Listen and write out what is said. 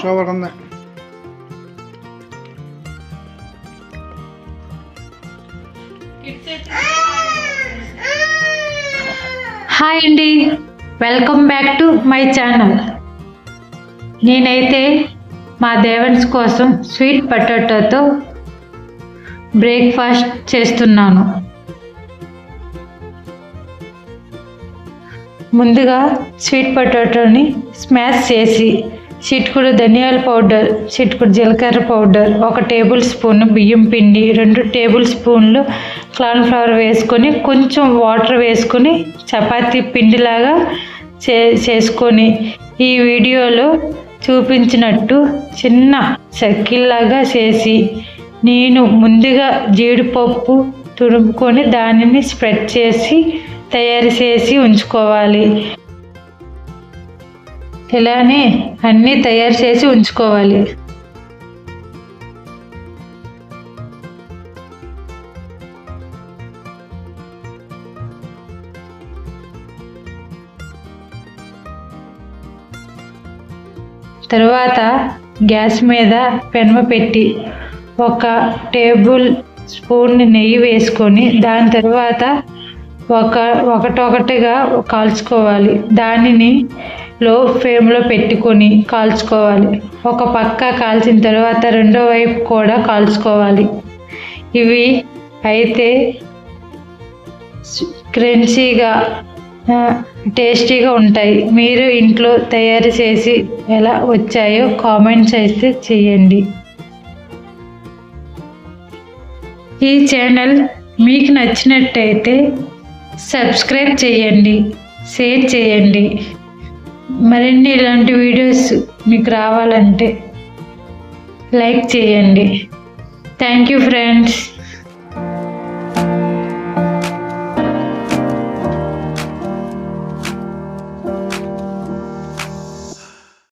Super ఉంది. Hi అండి. Welcome back to my channel నేనైతే మా దేవన్స్ కోసం స్వీట్ పొటాటోతో బ్రేక్ఫాస్ట్ చేస్తున్నాను. ముందుగా స్వీట్ పొటాటోని స్మాష్ చేసి చిటుకుడు ధనియాల పౌడర్ చిటుకుడు జీలకర్ర పౌడర్ ఒక టేబుల్ స్పూన్ బియ్యం పిండి రెండు టేబుల్ స్పూన్లు ఫ్లవర్ వేసుకొని కొంచెం వాటర్ వేసుకొని చపాతీ పిండిలాగా చే చేసుకొని ఈ వీడియోలో చూపించినట్టు చిన్న సర్కిల్లాగా చేసి నేను ముందుగా జీడిపప్పు తురుముకొని దానిని స్ప్రెడ్ చేసి తయారు చేసి ఉంచుకోవాలి. ఇలానే అన్నీ తయారు చేసి ఉంచుకోవాలి. తర్వాత గ్యాస్ మీద పెనమ పెట్టి ఒక టేబుల్ స్పూన్ నెయ్యి వేసుకొని దాని తర్వాత ఒక ఒకటొకటిగా కాల్చుకోవాలి. దానిని లో ఫ్లేమ్లో పెట్టుకొని కాల్చుకోవాలి. ఒక పక్క కాల్చిన తర్వాత రెండో వైపు కూడా కాల్చుకోవాలి. ఇవి అయితే క్రంచీగా టేస్టీగా ఉంటాయి. మీరు ఇంట్లో తయారు చేసి ఎలా వచ్చాయో కామెంట్స్ అయితే చేయండి. ఈ ఛానల్ మీకు నచ్చినట్టయితే సబ్స్క్రైబ్ చేయండి షేర్ చేయండి. మరిన్ని ఇలాంటి వీడియోస్ మీకు రావాలంటే లైక్ చేయండి. Thank you friends